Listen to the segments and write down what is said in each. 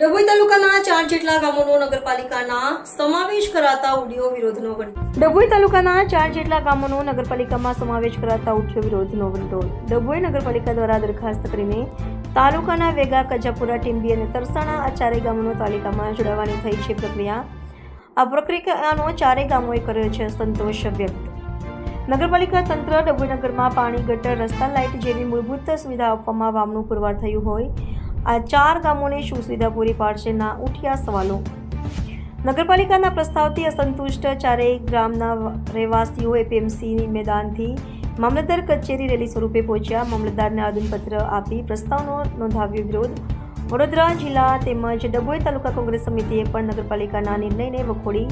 ડભોઈ તાલુકાના ચાર જેટલા ગામોનો નગરપાલિકાના સમાવેશ કરાતા ઉડ્યો વિરોધનો ડભોઈ તાલુકાના ચાર જેટલા ગામોનો નગરપાલિકામાં સમાવેશ કરાતા ઉઠ્યો વિરોધનો વંટોળ. ડભોઈ નગરપાલિકા દ્વારા દરખાસ્ત કરીને તાલુકાના વેગા, કજાપુરા, ટીંબી અને તરસાણા આ ચારેય ગામોનો તાલિકામાં જોડાવાની થઈ છે પ્રક્રિયા. આ પ્રક્રિયાનો ચારેય ગામોએ કર્યો છે સંતોષ વ્યક્ત. નગરપાલિકા તંત્ર ડભોઈ નગરમાં પાણી, ગટર, રસ્તા, લાઇટ જેવી મૂળભૂત સુવિધા આપવામાં વાવનું પુરવાર થયું હોય. આ ચાર ગામોને શું સુવિધા પૂરી પાડશે ના ઉઠ્યા સવાલો. નગરપાલિકાના પ્રસ્તાવથી અસંતુષ્ટ ચારેય ગ્રામના રહેવાસીઓ એપીએમસીની મેદાનથી મામલતદાર કચેરી રેલી સ્વરૂપે પહોંચ્યા. મામલતદારને આદનપત્ર આપી પ્રસ્તાવનો નોંધાવ્યો વિરોધ. વડોદરા જિલ્લા તેમજ ડભોઈ તાલુકા કોંગ્રેસ સમિતિએ પણ નગરપાલિકાના નિર્ણયને વખોડી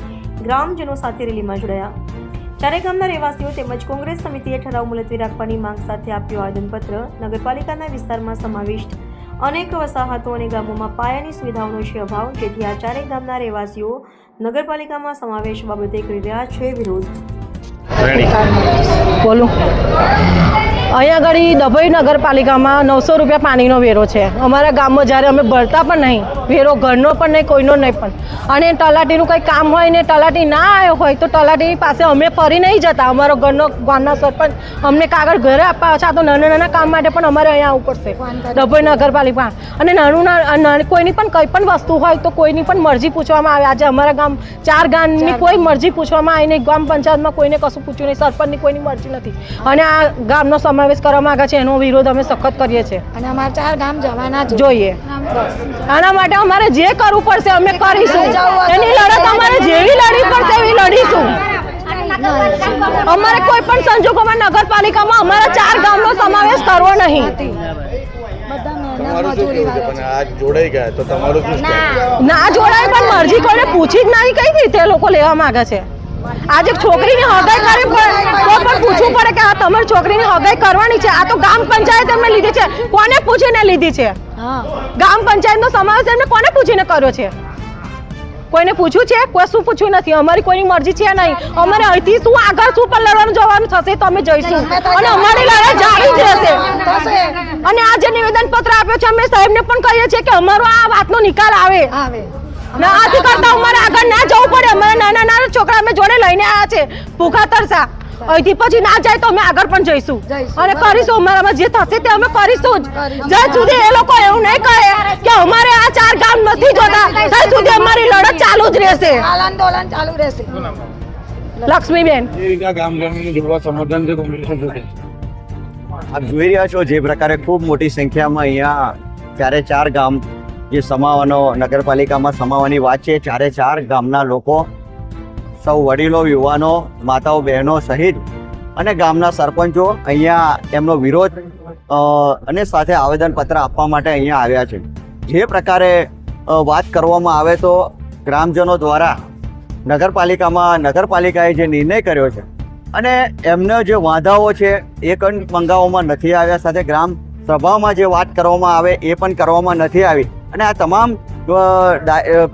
ગ્રામજનો સાથે રેલીમાં જોડાયા. ચારે ગામના રહેવાસીઓ તેમજ કોંગ્રેસ સમિતિએ ઠરાવ મુલતવી રાખવાની માંગ સાથે આપ્યો આવેદનપત્ર. નગરપાલિકાના વિસ્તારમાં સમાવિષ્ટ અનેક વસાહતો અને ગામોમાં પાયાની સુવિધાઓનો છે અભાવ. જેથી આ ચારેય ગામના રહેવાસીઓ નગરપાલિકામાં સમાવેશ બાબતે કરી રહ્યા છે વિરોધ. બોલું. અહીંયા આગળ ડભોઈ નગરપાલિકામાં નવસો રૂપિયા પાણીનો વેરો છે. અમારા ગામમાં જ્યારે અમે ભરતા પણ નહીં વેરો ઘરનો પણ નહીં કોઈનો નહીં પણ. અને તલાટીનું કંઈ કામ હોય ને તલાટી ના આવ્યો હોય તો તલાટી પાસે અમે ફરી નહીં જતા. અમારો ઘરનો ગામના સરપંચ અમને કાગળ ઘરે આપવા છે આ તો નાના નાના કામ માટે પણ અમારે અહીંયા આવવું પડશે. ડભોઈ નગરપાલિકા અને નાનું કોઈની પણ કંઈ પણ વસ્તુ હોય તો કોઈની પણ મરજી પૂછવામાં આવે. આજે અમારા ગામ ચાર ગામની કોઈ મરજી પૂછવામાં આવી નહીં. ગ્રામ પંચાયતમાં કોઈને કશું પૂછ્યું નહીં. સરપંચની કોઈની મરજી નથી. અને આ ગામનો સમાવેશ કરવા માંગે છે એનો વિરોધ અમે સખત કરીએ છીએ. અને અમારે ચાર ગામ જવાના જોઈએ. આના માટે અમારે જે કરવું પડશે અમે કરીશું. એની લડત અમારે જેવી લડવી પડશે એવી લડીશું. અમારે કોઈ પણ સંજોગોમાં નગરપાલિકામાં અમારા ચાર ગામનો સમાવેશ કરવો નહીં? ના. જોડાય પણ મરજી કોઈને પૂછી જ નહીં કઈ રીતે લોકો લેવા માંગે છે. આજે છોકરીની હગાઈ કરી પણ તો પણ પૂછવું પડે કે આ તમારી છોકરીની હગાઈ કરવાની છે. આ તો ગામ પંચાયત એમને લીધી છે. કોને પૂછીને લીધી છે? ગામ પંચાયતનો સમાવેશ એમને કોને પૂછીને કર્યો છે? કોઈને પૂછ્યું છે? કોઈ શું પૂછ્યું નથી. અમારી કોઈની મરજી છે નહીં. અમારે અહીંથી શું આગળ શું પર લડવાનું જવાનું થશે તો અમે જઈશું અને અમારી લડાઈ જાણી જ રહેશે. અને આ જે નિવેદન પત્ર આપ્યો છે અમે સાહેબને પણ કહીએ છીએ કે અમારો આ વાતનો નિકાલ આવે. આવે. ના આથી કરતા અમારે આગળ ના જવું પડે. અમારે નાના નાના છોકરા અમે જોડે લઈને આવ્યા છે. ભૂખા તરસા. અહીંથી પછી ના જાય તો અમે આગળ પણ જઈશું. અને કરીશું અમારામાં જે થશે તે અમે કરીશું જ. જ્યાં સુધી એ લોકો એવું નહીં કહે કે અમારે આ ચાર ગામ નથી જોતા ત્યાં સુધી અમારી લડત ચાલુ જ રહેશે. આંદોલન ચાલુ રહેશે. લક્ષ્મીબેન. એ રીતે જોડવા સમર્થન છે કોંગ્રેસનું આપ જોઈ રહ્યા છો જે પ્રકારે ખૂબ મોટી સંખ્યામાં અહીંયા ચારે ચાર ગામ જે સમાવાનો નગરપાલિકામાં સમાવાની વાત છે, ચારે ચાર ગામના લોકો, સૌ વડીલો, યુવાનો, માતાઓ, બહેનો સહિત અને ગામના સરપંચો અહીંયા એમનો વિરોધ અને સાથે આવેદનપત્ર આપવા માટે અહીંયા આવ્યા છે. જે પ્રકારે વાત કરવામાં આવે તો ગ્રામજનો દ્વારા નગરપાલિકામાં નગરપાલિકાએ જે નિર્ણય કર્યો છે અને એમને જે વાંધાઓ છે એ પણ મંગાવવામાં નથી આવ્યા સાથે ગ્રામ સભામાં જે વાત કરવામાં આવે એ પણ કરવામાં નથી આવી. અને આ તમામ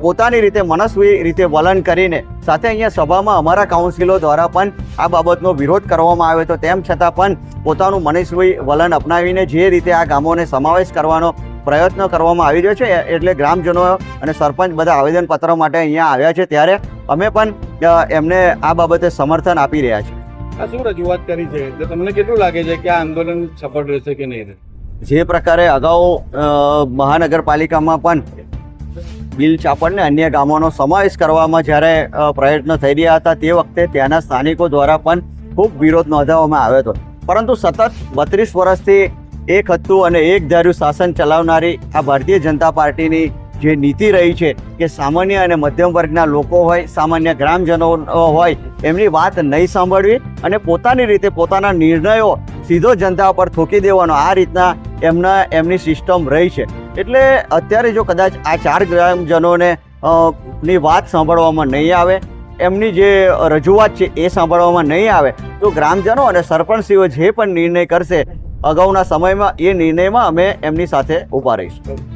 પોતાની રીતે મનસ્વી રીતે વલણ કરીને સાથે અહીંયા સભામાં અમારા કાઉન્સિલો દ્વારા પણ આ બાબતનો વિરોધ કરવામાં આવ્યો તો તેમ છતાં પણ પોતાનું મનસ્વી વલણ અપનાવીને જે રીતે આ ગામોને સમાવેશ કરવાનો પ્રયત્ન કરવામાં આવી રહ્યો છે એટલે ગ્રામજનો અને સરપંચ બધા આવેદનપત્ર માટે અહીંયા આવ્યા છે. ત્યારે અમે પણ એમને આ બાબતે સમર્થન આપી રહ્યા છીએ. આ શું રજૂઆત કરી છે? તમને કેટલું લાગે છે કે આ આંદોલન સફળ રહેશે કે નહીં રહે જે પ્રકારે અગાઉ મહાનગરપાલિકામાં પણ બિલ ચાપડ ને અન્ય ગામોનો સમાવેશ કરવામાં જ્યારે પ્રયત્ન થઈ રહ્યા હતા તે વખતે ત્યાંના સ્થાનિકો દ્વારા પણ ખૂબ વિરોધ નોંધાવવામાં આવ્યો હતો. પરંતુ સતત બત્રીસ વર્ષથી એક હતું અને એક ધાર્યું શાસન ચલાવનારી આ ભારતીય જનતા પાર્ટીની જે નીતિ રહી છે કે સામાન્ય અને મધ્યમ વર્ગના લોકો હોય, સામાન્ય ગ્રામજનો હોય, એમની વાત નહીં સાંભળવી અને પોતાની રીતે પોતાના નિર્ણયો સીધો જનતા પર થોકી દેવાનો આ રીતના એમના, એમની સિસ્ટમ રહી છે. એટલે અત્યારે જો કદાચ આ ચાર ગ્રામજનોને ની વાત સાંભળવામાં નહીં આવે, એમની જે રજૂઆત છે એ સાંભળવામાં નહીં આવે, તો ગ્રામજનો અને સરપંચશ્રીઓ જે પણ નિર્ણય કરશે, અગાઉના સમયમાં એ નિર્ણયમાં અમે એમની સાથે ઊભા રહીશું.